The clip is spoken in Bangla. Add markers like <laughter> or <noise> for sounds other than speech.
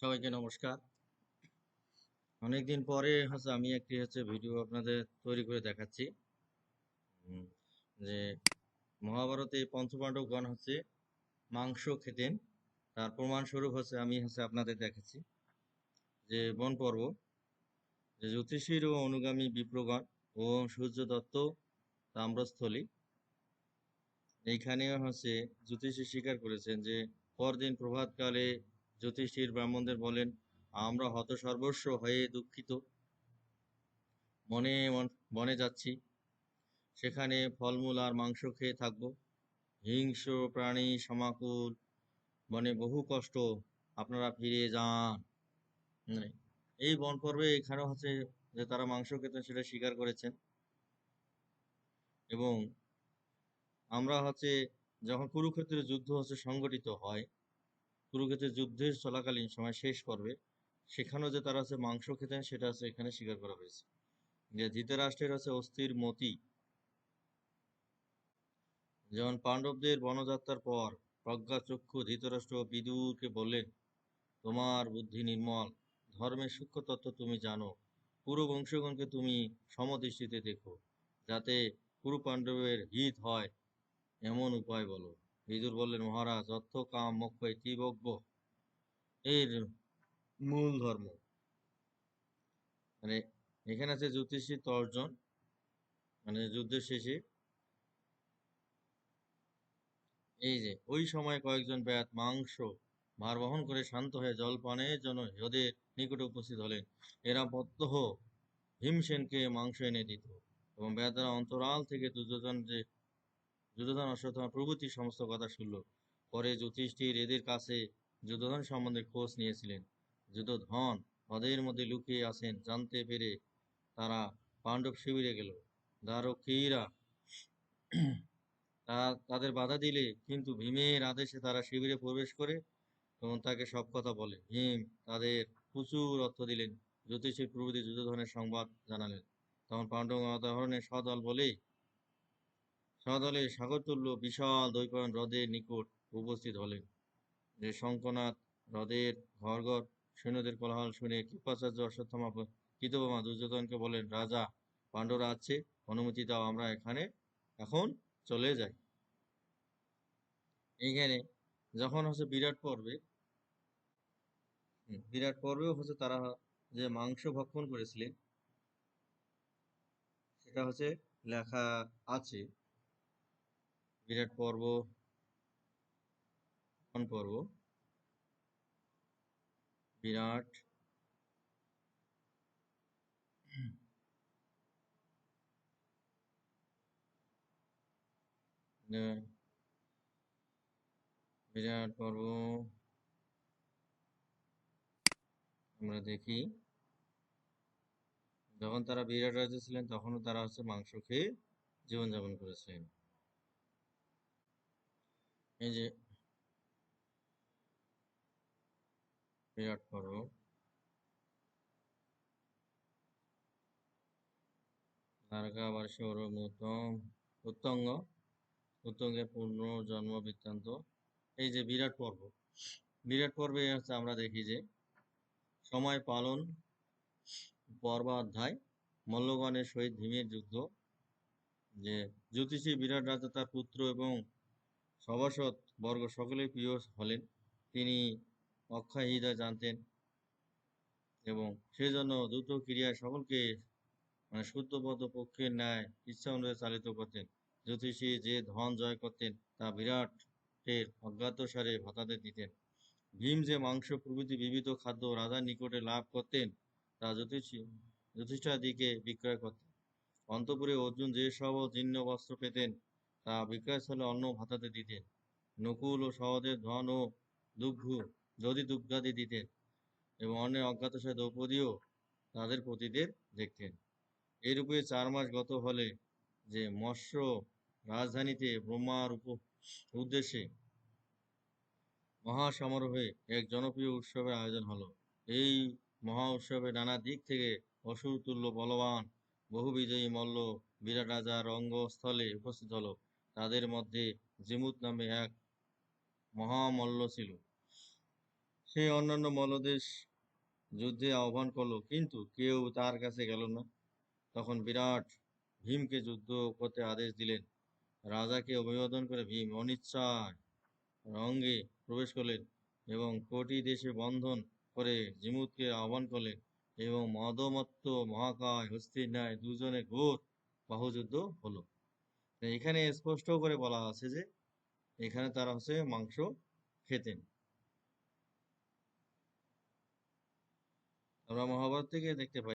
সবাইকে নমস্কার। অনেকদিন পরে হচ্ছে আমি একটি হচ্ছে ভিডিও আপনাদের তৈরি করে দেখাচ্ছি। যে মহাভারতে পঞ্চপাণ্ডবগণ হচ্ছে মাংস খেতেন। তার প্রমাণস্বরূপ হচ্ছে আমি হচ্ছে আপনাদের দেখাচ্ছি যে বন পর্ব, যে জ্যোতিষীর ও অনুগামী বিপ্রগণ ও সূর্য দত্ত তাম্রস্থলী। এইখানে হচ্ছে জ্যোতিষী স্বীকার করেছেন যে পরদিন প্রভাতকালে জ্যোতিষীর ব্রাহ্মণদের বলেন, আমরা হত সর্বস্ব হয়ে দুঃখিত। মনে বনে যাচ্ছি। সেখানে ফলমূল আর মাংস খেয়ে থাকব। হিংস্র প্রাণী সমাকুল। বনে বহু কষ্ট। আপনারা ফিরে যান। মানে এই বন পর্বে এখানে হচ্ছে যে তারা মাংস খেতেন, সেটা স্বীকার করেছেন। এবং আমরা হচ্ছে, যখন কুরুক্ষেত্রের যুদ্ধ হচ্ছে, সংগঠিত হয় কুরুক্ষেত্রের যুদ্ধের চলাকালীন সময় শেষ পর্বে সেখানেও যে তারা হচ্ছে মাংস খেতেন সেটা হচ্ছে এখানে স্বীকার করা হয়েছে। যে ধৃতরাষ্ট্রের হচ্ছে অস্থির মতি। যেমন পাণ্ডবদের বনযাত্রার পর প্রজ্ঞাচক্ষু ধৃতরাষ্ট্র বিদুরকে বললেন, তোমার বুদ্ধি নির্মল। ধর্মের সূক্ষ্ম তত্ত্ব তুমি জানো। পুরো বংশগণকে তুমি সমদৃষ্টিতে দেখো। যাতে পুরো পাণ্ডবের হিত হয়। এমন উপায় বলো। বিদুর বললেন, মহারাজ, অর্থ কাম মোক্ষ ত্রিবজ্ঞ এর মূল ধর্ম। মানে এখানে আছে জ্যোতিষী তর্জন মানে যুদ্ধের শেষে এই যে ওই সময় কয়েকজন ব্যাত মাংস ভার বহন করে শান্ত হয়ে জল পানের জন্য হ্রদের নিকটে উপস্থিত হলেন। এরা প্রত্যহ ভীমসেনকে মাংস এনে দিত এবং ব্যাতরা অন্তরাল থেকে দুর্যোধন যে দুর্যোধন অশ্বত্থামা প্রভৃতি সমস্ত কথা শুনল। পরে যুধিষ্ঠির এদের কাছে যুদ্ধধন সম্বন্ধে খোঁজ নিয়েছিলেন। যুদ্ধধন হ্রদের মধ্যে লুকিয়ে আছেন, জানতে পেরে তারা পাণ্ডব শিবিরে গেল। দ্বারকীরা তাদের বাধা দিলে কিন্তু ভীমের আদেশে তারা শিবিরে প্রবেশ করে এবং তাকে সব কথা বলে। ভীম তাদের প্রচুর অর্থ দিলেন। জ্যোতিষী প্রভৃতি যুদ্ধধনের সংবাদ জানালেন। তখন পাণ্ডব উদাহরণে সদল বলে সদলে সাগরতুল্য বিশাল দৈপায়ন হ্রদের নিকট উপস্থিত হলেন। যে শঙ্কনাথ হ্রদের ঘর ঘর সৈন্যদের কোলাহল শুনে কৃপাচার্য অশ্বত্থামা কৃতবামা দুর্যোধনকে বলেন, রাজা পাণ্ডবরা আছে, অনুমতি দাও, আমরা এখানে এখন চলে যাই। এইখানে যখন হচ্ছে বিরাট পর্বে বিরাট পর্বেও হচ্ছে তারা যে মাংস ভক্ষণ করেছিলেন, সেটা হচ্ছে লেখা আছে। বিরাট পর্ব কোন পর্ব। বিরাট <clears throat> বিরাট পর্ব। আমরা দেখি, যখন তারা বিরাট রাজ্যে ছিলেন, তখনও তারা হচ্ছে মাংস খেয়ে জীবনযাপন করেছিলেন এই যে বিরাট পর্ব দ্বারকা বার্ষে ওরম উত্তম উত্তঙ্গ, উত্তঙ্গের পূর্ণ জন্ম বৃত্তান্ত। এই যে বিরাট পর্ব, বিরাট পর্বে হচ্ছে আমরা দেখি যে সময় পালন পর্বাধ্যায় মল্লগণের সহিত ভীমের যুদ্ধ, যে জ্যোতিষী বিরাট রাজা তার পুত্র এবং সভাসদ বর্গ সকলেই প্রিয় হলেন। তিনি অক্ষয় হৃদয় জানতেন এবং সেজন্য দ্রুত ক্রিয়ায় সকলকে মানে শুদ্ধবদ্ধ পক্ষের ন্যায় ইচ্ছা অনুযায়ী চালিত করতেন। জ্যোতিষী যে ধন জয় করতেন, তা বিরাটের অজ্ঞাতসারে ভাতাতে দিতেন। ভীম যে মাংস প্রভৃতি বিবিধ খাদ্য রাজার নিকটে লাভ করতেন, তা জ্যোতিষী যথেষ্টাদিকে বিক্রয় করতেন। অন্তপুরে অর্জুন যে সব জীর্ণ বস্ত্র পেতেন বিক্রয়স্থলে অন্ন ভাতাতে দিতেন নকুল ও সহদেব ধন ও দুগ্ধ যদি দুগ্ধাদি দিতেন এবং অন্যের অজ্ঞাতসারে দ্রৌপদীও তাদের পতিদের দেখতেন। এরূপে চার মাস গত হলে যে মৎস্য রাজধানীতে ব্রহ্মার উপ উদ্দেশ্যে মহাসমারোহে এক জনপ্রিয় উৎসবের আয়োজন হলো। এই মহা উৎসবে নানা দিক থেকে অসুর, তুল্য, বলবান, বহু বিজয়ী মল্ল, বিরাট রাজা, রঙ্গস্থলে উপস্থিত হলো। তাদের মধ্যে জিমুত নামে এক মহামল্ল ছিল। সে অন্যান্য মল্লদেশ যুদ্ধে আহ্বান করল, কিন্তু কেউ তার কাছে গেল না। তখন বিরাট ভীমকে যুদ্ধ করতে আদেশ দিলেন। রাজাকে অভিবাদন করে ভীম অনিচ্ছায় রঙ্গে প্রবেশ করলেন এবং কোটি দেশে বন্ধন করে জিমুতকে আহ্বান করলেন এবং মদমত্ত মহাকায় হস্তির ন্যায় দুজনে ঘোর বাহুযুদ্ধ হলো। এখানে স্পষ্ট করে বলা আছে যে এখানে তারা হচ্ছে মাংস খেতেন। আমরা মহাভারত থেকে দেখতে পাই।